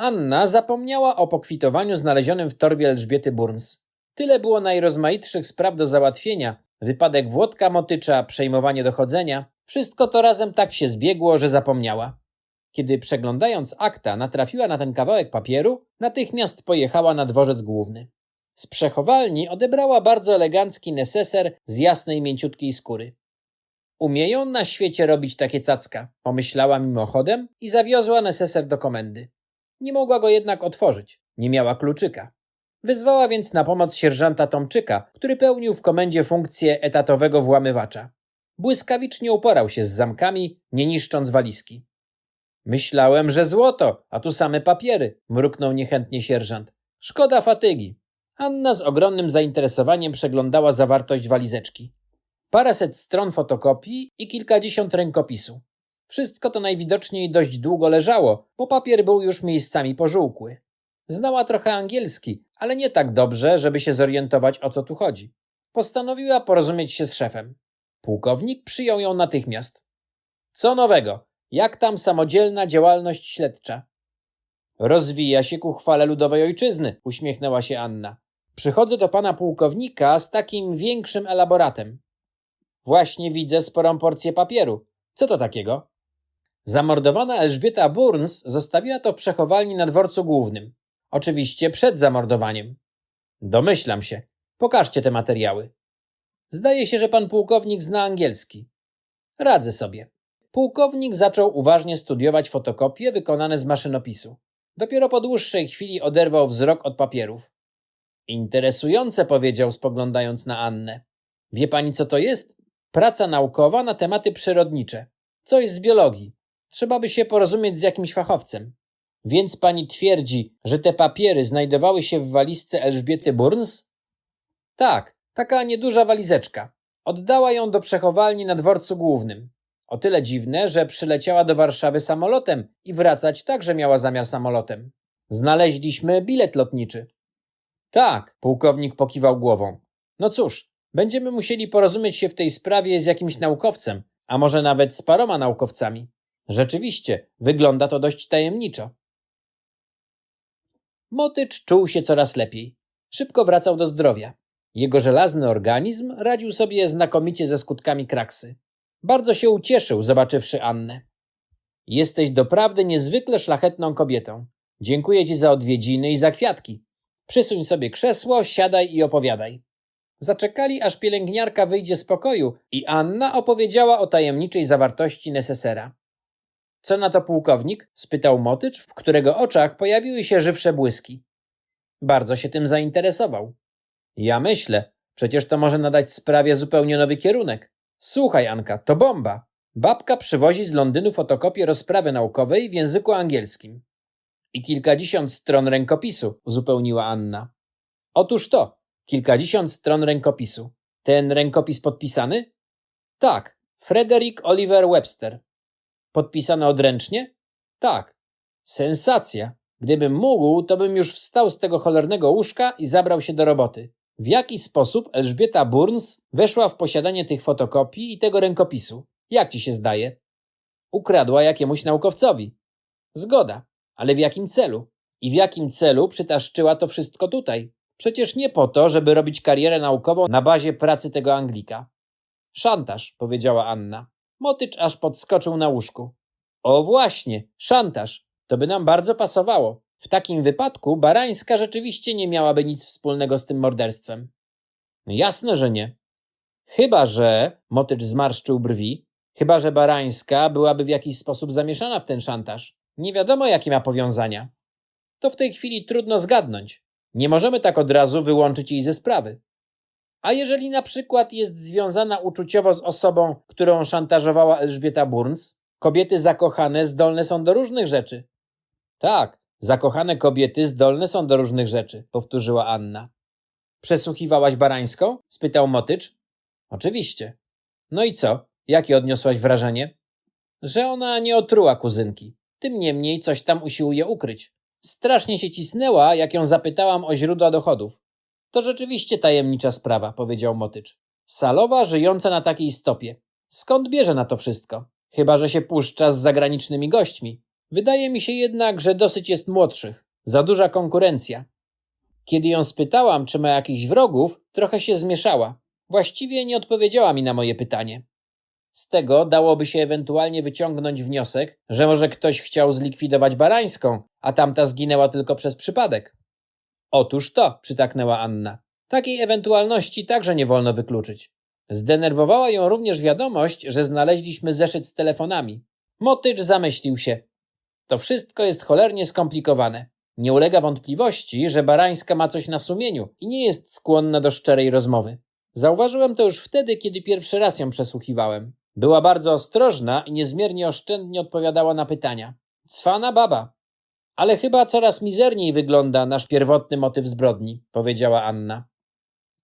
Anna zapomniała o pokwitowaniu znalezionym w torbie Elżbiety Burns. Tyle było najrozmaitszych spraw do załatwienia. Wypadek Włodka Motycza, przejmowanie dochodzenia. Wszystko to razem tak się zbiegło, że zapomniała. Kiedy przeglądając akta natrafiła na ten kawałek papieru, natychmiast pojechała na dworzec główny. Z przechowalni odebrała bardzo elegancki neseser z jasnej, mięciutkiej skóry. Umieją na świecie robić takie cacka, pomyślała mimochodem i zawiozła neseser do komendy. Nie mogła go jednak otworzyć, nie miała kluczyka. Wyzwała więc na pomoc sierżanta Tomczyka, który pełnił w komendzie funkcję etatowego włamywacza. Błyskawicznie uporał się z zamkami, nie niszcząc walizki. Myślałem, że złoto, a tu same papiery, mruknął niechętnie sierżant. Szkoda fatygi. Anna z ogromnym zainteresowaniem przeglądała zawartość walizeczki. Paręset stron fotokopii i kilkadziesiąt rękopisu. Wszystko to najwidoczniej dość długo leżało, bo papier był już miejscami pożółkły. Znała trochę angielski, ale nie tak dobrze, żeby się zorientować o co tu chodzi. Postanowiła porozumieć się z szefem. Pułkownik przyjął ją natychmiast. Co nowego? Jak tam samodzielna działalność śledcza? Rozwija się ku chwale ludowej ojczyzny, uśmiechnęła się Anna. Przychodzę do pana pułkownika z takim większym elaboratem. Właśnie widzę sporą porcję papieru. Co to takiego? Zamordowana Elżbieta Burns zostawiła to w przechowalni na dworcu głównym. Oczywiście przed zamordowaniem. Domyślam się. Pokażcie te materiały. Zdaje się, że pan pułkownik zna angielski. Radzę sobie. Pułkownik zaczął uważnie studiować fotokopie wykonane z maszynopisu. Dopiero po dłuższej chwili oderwał wzrok od papierów. Interesujące, powiedział, spoglądając na Annę. Wie pani, co to jest? Praca naukowa na tematy przyrodnicze. Coś z biologii. Trzeba by się porozumieć z jakimś fachowcem. Więc pani twierdzi, że te papiery znajdowały się w walizce Elżbiety Burns? Tak, taka nieduża walizeczka. Oddała ją do przechowalni na dworcu głównym. O tyle dziwne, że przyleciała do Warszawy samolotem i wracać także miała zamiar samolotem. Znaleźliśmy bilet lotniczy. Tak, pułkownik pokiwał głową. No cóż, będziemy musieli porozumieć się w tej sprawie z jakimś naukowcem, a może nawet z paroma naukowcami. Rzeczywiście, wygląda to dość tajemniczo. Motycz czuł się coraz lepiej. Szybko wracał do zdrowia. Jego żelazny organizm radził sobie znakomicie ze skutkami kraksy. Bardzo się ucieszył, zobaczywszy Annę. Jesteś doprawdy niezwykle szlachetną kobietą. Dziękuję ci za odwiedziny i za kwiatki. Przysuń sobie krzesło, siadaj i opowiadaj. Zaczekali, aż pielęgniarka wyjdzie z pokoju i Anna opowiedziała o tajemniczej zawartości nesesera. Co na to pułkownik? spytał Motycz, w którego oczach pojawiły się żywsze błyski. Bardzo się tym zainteresował. Ja myślę, przecież to może nadać sprawie zupełnie nowy kierunek. Słuchaj, Anka, to bomba. Babka przywozi z Londynu fotokopię rozprawy naukowej w języku angielskim. I kilkadziesiąt stron rękopisu, uzupełniła Anna. Otóż to, kilkadziesiąt stron rękopisu. Ten rękopis podpisany? Tak, Frederick Oliver Webster. Podpisane odręcznie? Tak. Sensacja. Gdybym mógł, to bym już wstał z tego cholernego łóżka i zabrał się do roboty. W jaki sposób Elżbieta Burns weszła w posiadanie tych fotokopii i tego rękopisu? Jak ci się zdaje? Ukradła jakiemuś naukowcowi. Zgoda, ale w jakim celu? I w jakim celu przytaszczyła to wszystko tutaj? Przecież nie po to, żeby robić karierę naukową na bazie pracy tego Anglika. Szantaż, powiedziała Anna. Motycz aż podskoczył na łóżku. O właśnie, szantaż. To by nam bardzo pasowało. W takim wypadku Barańska rzeczywiście nie miałaby nic wspólnego z tym morderstwem. Jasne, że nie. Chyba, że, Motycz zmarszczył brwi, chyba, że Barańska byłaby w jakiś sposób zamieszana w ten szantaż. Nie wiadomo, jakie ma powiązania. To w tej chwili trudno zgadnąć. Nie możemy tak od razu wyłączyć jej ze sprawy. A jeżeli na przykład jest związana uczuciowo z osobą, którą szantażowała Elżbieta Burns, kobiety zakochane zdolne są do różnych rzeczy. Tak, zakochane kobiety zdolne są do różnych rzeczy, powtórzyła Anna. Przesłuchiwałaś Barańską? spytał Motycz. Oczywiście. No i co? Jakie odniosłaś wrażenie? Że ona nie otruła kuzynki. Tym niemniej coś tam usiłuje ukryć. Strasznie się cisnęła, jak ją zapytałam o źródła dochodów. To rzeczywiście tajemnicza sprawa, powiedział Motycz. Salowa żyjąca na takiej stopie. Skąd bierze na to wszystko? Chyba, że się puszcza z zagranicznymi gośćmi. Wydaje mi się jednak, że dosyć jest młodszych. Za duża konkurencja. Kiedy ją spytałam, czy ma jakichś wrogów, trochę się zmieszała. Właściwie nie odpowiedziała mi na moje pytanie. Z tego dałoby się ewentualnie wyciągnąć wniosek, że może ktoś chciał zlikwidować Barańską, a tamta zginęła tylko przez przypadek. Otóż to, przytaknęła Anna. Takiej ewentualności także nie wolno wykluczyć. Zdenerwowała ją również wiadomość, że znaleźliśmy zeszyt z telefonami. Motycz zamyślił się. To wszystko jest cholernie skomplikowane. Nie ulega wątpliwości, że Barańska ma coś na sumieniu i nie jest skłonna do szczerej rozmowy. Zauważyłem to już wtedy, kiedy pierwszy raz ją przesłuchiwałem. Była bardzo ostrożna i niezmiernie oszczędnie odpowiadała na pytania. Cwana baba. Ale chyba coraz mizerniej wygląda nasz pierwotny motyw zbrodni, powiedziała Anna.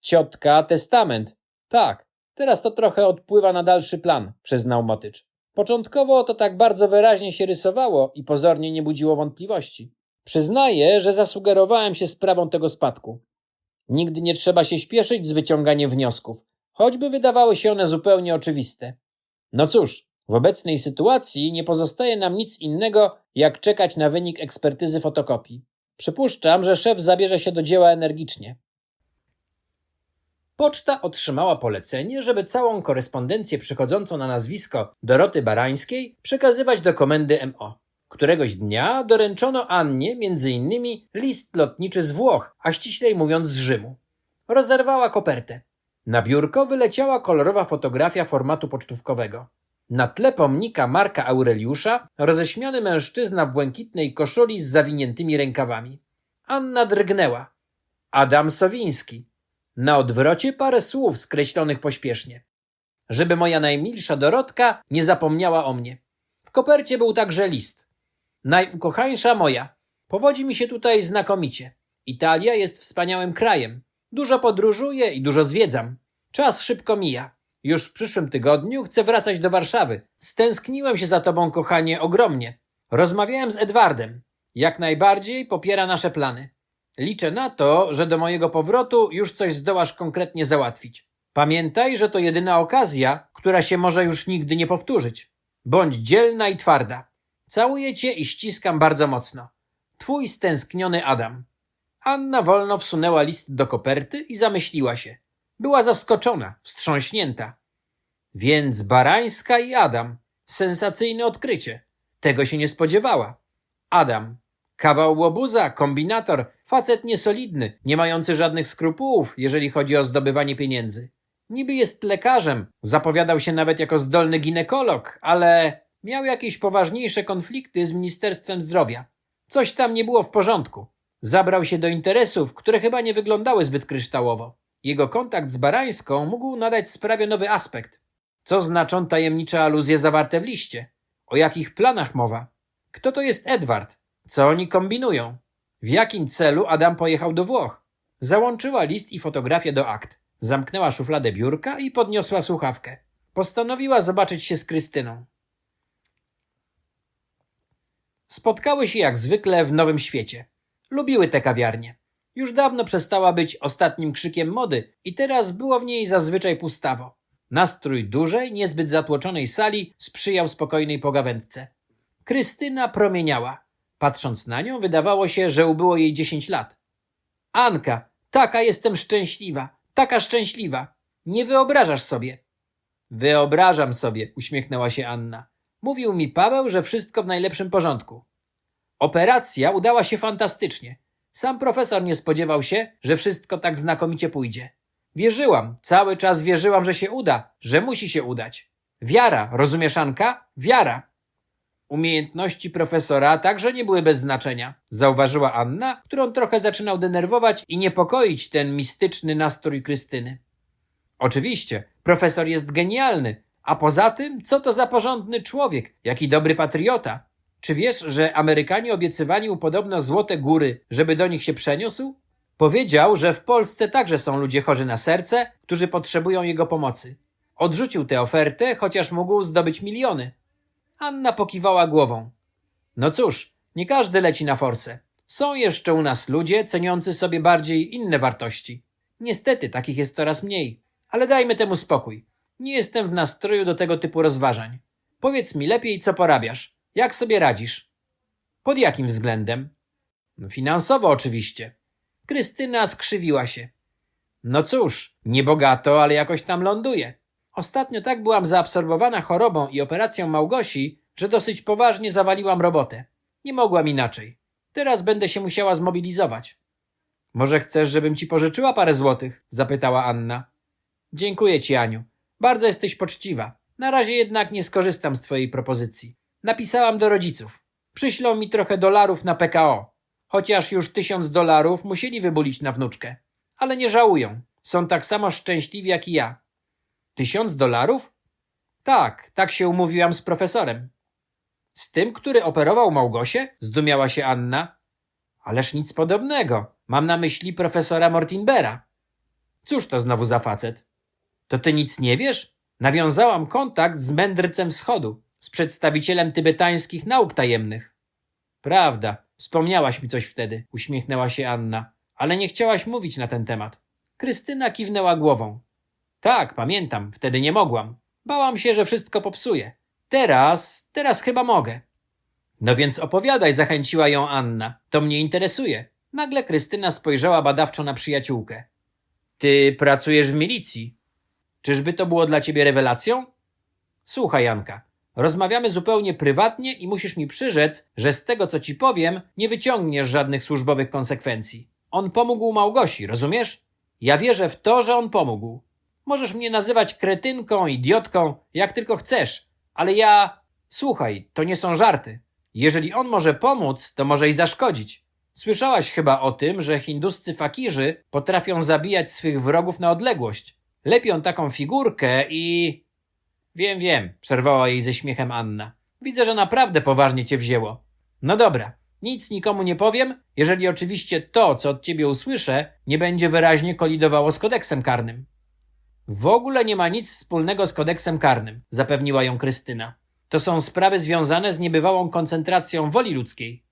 Ciotka, testament. Tak, teraz to trochę odpływa na dalszy plan, przyznał Motycz. Początkowo to tak bardzo wyraźnie się rysowało i pozornie nie budziło wątpliwości. Przyznaję, że zasugerowałem się sprawą tego spadku. Nigdy nie trzeba się śpieszyć z wyciąganiem wniosków, choćby wydawały się one zupełnie oczywiste. No cóż, w obecnej sytuacji nie pozostaje nam nic innego, jak czekać na wynik ekspertyzy fotokopii. Przypuszczam, że szef zabierze się do dzieła energicznie. Poczta otrzymała polecenie, żeby całą korespondencję przychodzącą na nazwisko Doroty Barańskiej przekazywać do komendy MO. Któregoś dnia doręczono Annie innymi list lotniczy z Włoch, a ściślej mówiąc z Rzymu. Rozerwała kopertę. Na biurko wyleciała kolorowa fotografia formatu pocztówkowego. Na tle pomnika Marka Aureliusza roześmiany mężczyzna w błękitnej koszuli z zawiniętymi rękawami. Anna drgnęła. Adam Sowiński. Na odwrocie parę słów skreślonych pośpiesznie. Żeby moja najmilsza Dorotka nie zapomniała o mnie. W kopercie był także list. Najukochańsza moja. Powodzi mi się tutaj znakomicie. Italia jest wspaniałym krajem. Dużo podróżuję i dużo zwiedzam. Czas szybko mija. Już w przyszłym tygodniu chcę wracać do Warszawy. Stęskniłem się za tobą, kochanie, ogromnie. Rozmawiałem z Edwardem. Jak najbardziej popiera nasze plany. Liczę na to, że do mojego powrotu już coś zdołasz konkretnie załatwić. Pamiętaj, że to jedyna okazja, która się może już nigdy nie powtórzyć. Bądź dzielna i twarda. Całuję cię i ściskam bardzo mocno. Twój stęskniony Adam. Anna wolno wsunęła list do koperty i zamyśliła się. Była zaskoczona, wstrząśnięta. Więc Barańska i Adam. Sensacyjne odkrycie. Tego się nie spodziewała. Adam. Kawał łobuza, kombinator, facet niesolidny, nie mający żadnych skrupułów, jeżeli chodzi o zdobywanie pieniędzy. Niby jest lekarzem, zapowiadał się nawet jako zdolny ginekolog, ale miał jakieś poważniejsze konflikty z Ministerstwem Zdrowia. Coś tam nie było w porządku. Zabrał się do interesów, które chyba nie wyglądały zbyt kryształowo. Jego kontakt z Barańską mógł nadać sprawie nowy aspekt. Co znaczą tajemnicze aluzje zawarte w liście? O jakich planach mowa? Kto to jest Edward? Co oni kombinują? W jakim celu Adam pojechał do Włoch? Załączyła list i fotografię do akt. Zamknęła szufladę biurka i podniosła słuchawkę. Postanowiła zobaczyć się z Krystyną. Spotkały się jak zwykle w Nowym Świecie. Lubiły tę kawiarnię. Już dawno przestała być ostatnim krzykiem mody i teraz było w niej zazwyczaj pustawo. Nastrój dużej, niezbyt zatłoczonej sali sprzyjał spokojnej pogawędce. Krystyna promieniała. Patrząc na nią, wydawało się, że ubyło jej dziesięć lat. Anka, taka jestem szczęśliwa, taka szczęśliwa. Nie wyobrażasz sobie. Wyobrażam sobie, uśmiechnęła się Anna. Mówił mi Paweł, że wszystko w najlepszym porządku. Operacja udała się fantastycznie. Sam profesor nie spodziewał się, że wszystko tak znakomicie pójdzie. Wierzyłam, cały czas wierzyłam, że się uda, że musi się udać. Wiara, rozumiesz, Anka? Wiara. Umiejętności profesora także nie były bez znaczenia, zauważyła Anna, którą trochę zaczynał denerwować i niepokoić ten mistyczny nastrój Krystyny. Oczywiście, profesor jest genialny, a poza tym, co to za porządny człowiek, jaki dobry patriota. Czy wiesz, że Amerykanie obiecywali mu podobno złote góry, żeby do nich się przeniósł? Powiedział, że w Polsce także są ludzie chorzy na serce, którzy potrzebują jego pomocy. Odrzucił tę ofertę, chociaż mógł zdobyć miliony. Anna pokiwała głową. No cóż, nie każdy leci na forsę. Są jeszcze u nas ludzie ceniący sobie bardziej inne wartości. Niestety, takich jest coraz mniej. Ale dajmy temu spokój. Nie jestem w nastroju do tego typu rozważań. Powiedz mi lepiej, co porabiasz. Jak sobie radzisz? Pod jakim względem? No, finansowo oczywiście. Krystyna skrzywiła się. No cóż, nie bogato, ale jakoś tam ląduje. Ostatnio tak byłam zaabsorbowana chorobą i operacją Małgosi, że dosyć poważnie zawaliłam robotę. Nie mogłam inaczej. Teraz będę się musiała zmobilizować. Może chcesz, żebym ci pożyczyła parę złotych? zapytała Anna. Dziękuję ci, Aniu. Bardzo jesteś poczciwa. Na razie jednak nie skorzystam z twojej propozycji. Napisałam do rodziców. Przyślą mi trochę dolarów na PKO. Chociaż już tysiąc dolarów musieli wybulić na wnuczkę. Ale nie żałują. Są tak samo szczęśliwi jak i ja. Tysiąc dolarów? Tak, tak się umówiłam z profesorem. Z tym, który operował Małgosię? Zdumiała się Anna. Ależ nic podobnego. Mam na myśli profesora Mortinbera. Cóż to znowu za facet? To ty nic nie wiesz? Nawiązałam kontakt z mędrcem wschodu, z przedstawicielem tybetańskich nauk tajemnych. Prawda, wspomniałaś mi coś wtedy, uśmiechnęła się Anna, ale nie chciałaś mówić na ten temat. Krystyna kiwnęła głową. Tak, pamiętam, wtedy nie mogłam. Bałam się, że wszystko popsuje. Teraz, teraz chyba mogę. No więc opowiadaj, zachęciła ją Anna. To mnie interesuje. Nagle Krystyna spojrzała badawczo na przyjaciółkę. Ty pracujesz w milicji. Czyżby to było dla ciebie rewelacją? Słuchaj, Janka, rozmawiamy zupełnie prywatnie i musisz mi przyrzec, że z tego, co ci powiem, nie wyciągniesz żadnych służbowych konsekwencji. On pomógł Małgosi, rozumiesz? Ja wierzę w to, że on pomógł. Możesz mnie nazywać kretynką, idiotką, jak tylko chcesz, ale ja. Słuchaj, to nie są żarty. Jeżeli on może pomóc, to może i zaszkodzić. Słyszałaś chyba o tym, że hinduscy fakirzy potrafią zabijać swych wrogów na odległość. Lepią taką figurkę i. Wiem, wiem, przerwała jej ze śmiechem Anna. Widzę, że naprawdę poważnie cię wzięło. No dobra, nic nikomu nie powiem, jeżeli oczywiście to, co od ciebie usłyszę, nie będzie wyraźnie kolidowało z kodeksem karnym. W ogóle nie ma nic wspólnego z kodeksem karnym, zapewniła ją Krystyna. To są sprawy związane z niebywałą koncentracją woli ludzkiej.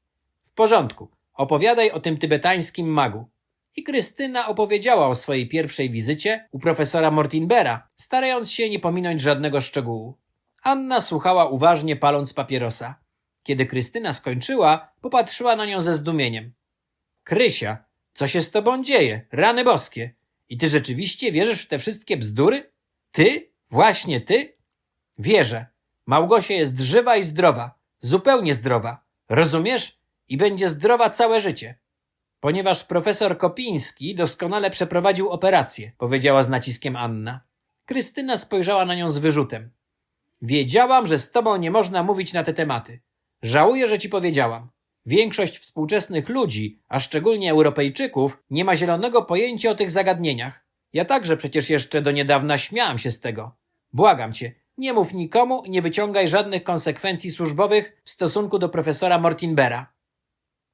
W porządku, opowiadaj o tym tybetańskim magu. I Krystyna opowiedziała o swojej pierwszej wizycie u profesora Mortinbera, starając się nie pominąć żadnego szczegółu. Anna słuchała uważnie, paląc papierosa. Kiedy Krystyna skończyła, popatrzyła na nią ze zdumieniem. Krysia, co się z tobą dzieje? Rany boskie! I ty rzeczywiście wierzysz w te wszystkie bzdury? Ty? Właśnie ty? Wierzę. Małgosia jest żywa i zdrowa. Zupełnie zdrowa. Rozumiesz? I będzie zdrowa całe życie. Ponieważ profesor Kopiński doskonale przeprowadził operację, powiedziała z naciskiem Anna. Krystyna spojrzała na nią z wyrzutem. Wiedziałam, że z tobą nie można mówić na te tematy. Żałuję, że ci powiedziałam. Większość współczesnych ludzi, a szczególnie Europejczyków, nie ma zielonego pojęcia o tych zagadnieniach. Ja także przecież jeszcze do niedawna śmiałam się z tego. Błagam cię, nie mów nikomu i nie wyciągaj żadnych konsekwencji służbowych w stosunku do profesora Mortinbera.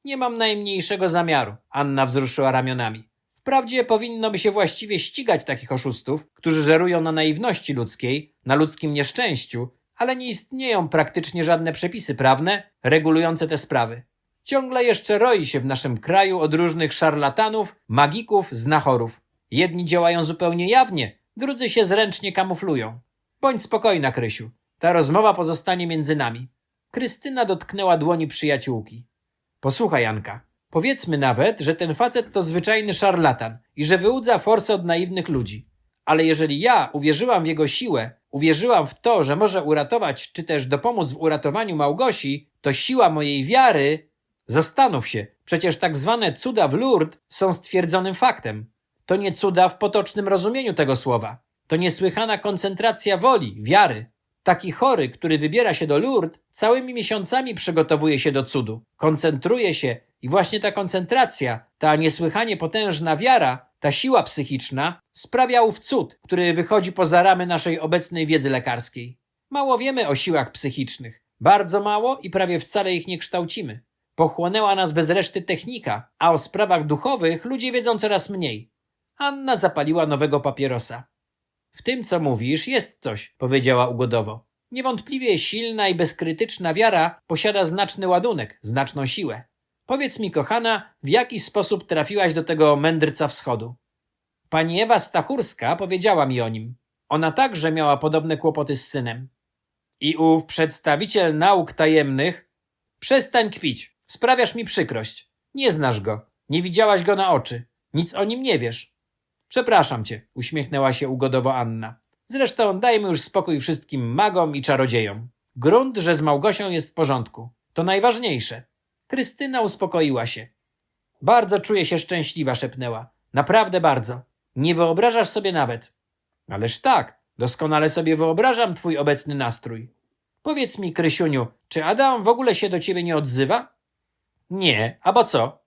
Nie mam najmniejszego zamiaru, Anna wzruszyła ramionami. Wprawdzie powinno by się właściwie ścigać takich oszustów, którzy żerują na naiwności ludzkiej, na ludzkim nieszczęściu, ale nie istnieją praktycznie żadne przepisy prawne regulujące te sprawy. Ciągle jeszcze roi się w naszym kraju od różnych szarlatanów, magików, znachorów. Jedni działają zupełnie jawnie, drudzy się zręcznie kamuflują. Bądź spokojna, Krysiu. Ta rozmowa pozostanie między nami. Krystyna dotknęła dłoni przyjaciółki. Posłuchaj, Janka. Powiedzmy nawet, że ten facet to zwyczajny szarlatan i że wyłudza forsę od naiwnych ludzi. Ale jeżeli ja uwierzyłam w jego siłę, uwierzyłam w to, że może uratować, czy też dopomóc w uratowaniu Małgosi, to siła mojej wiary. Zastanów się, przecież tak zwane cuda w Lourdes są stwierdzonym faktem. To nie cuda w potocznym rozumieniu tego słowa. To niesłychana koncentracja woli, wiary. Taki chory, który wybiera się do Lourdes, całymi miesiącami przygotowuje się do cudu. Koncentruje się i właśnie ta koncentracja, ta niesłychanie potężna wiara, ta siła psychiczna sprawia ów cud, który wychodzi poza ramy naszej obecnej wiedzy lekarskiej. Mało wiemy o siłach psychicznych. Bardzo mało i prawie wcale ich nie kształcimy. Pochłonęła nas bez reszty technika, a o sprawach duchowych ludzie wiedzą coraz mniej. Anna zapaliła nowego papierosa. W tym, co mówisz, jest coś, powiedziała ugodowo. Niewątpliwie silna i bezkrytyczna wiara posiada znaczny ładunek, znaczną siłę. Powiedz mi, kochana, w jaki sposób trafiłaś do tego mędrca wschodu? Pani Ewa Stachurska powiedziała mi o nim. Ona także miała podobne kłopoty z synem. I ów przedstawiciel nauk tajemnych. Przestań kpić, Sprawiasz mi przykrość. Nie znasz go. Nie widziałaś go na oczy. Nic o nim nie wiesz. Przepraszam cię, uśmiechnęła się ugodowo Anna. Zresztą dajmy już spokój wszystkim magom i czarodziejom. Grunt, że z Małgosią jest w porządku. To najważniejsze. Krystyna uspokoiła się. Bardzo czuję się szczęśliwa, szepnęła. Naprawdę bardzo. Nie wyobrażasz sobie nawet. Ależ tak, doskonale sobie wyobrażam twój obecny nastrój. Powiedz mi, Krysiuniu, czy Adam w ogóle się do ciebie nie odzywa? Nie, a bo co?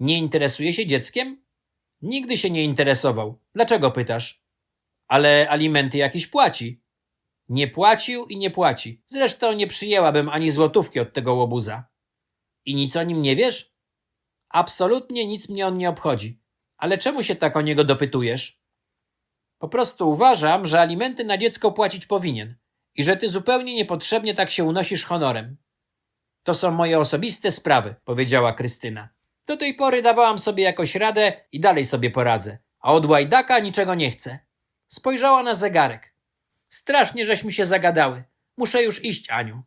Nie interesuje się dzieckiem? Nigdy się nie interesował. Dlaczego pytasz? Ale alimenty jakieś płaci. Nie płacił i nie płaci. Zresztą nie przyjęłabym ani złotówki od tego łobuza. I nic o nim nie wiesz? Absolutnie nic mnie on nie obchodzi. Ale czemu się tak o niego dopytujesz? Po prostu uważam, że alimenty na dziecko płacić powinien i że ty zupełnie niepotrzebnie tak się unosisz honorem. To są moje osobiste sprawy, powiedziała Krystyna. Do tej pory dawałam sobie jakoś radę i dalej sobie poradzę, a od łajdaka niczego nie chcę. Spojrzała na zegarek. Strasznie żeśmy się zagadały. Muszę już iść, Aniu.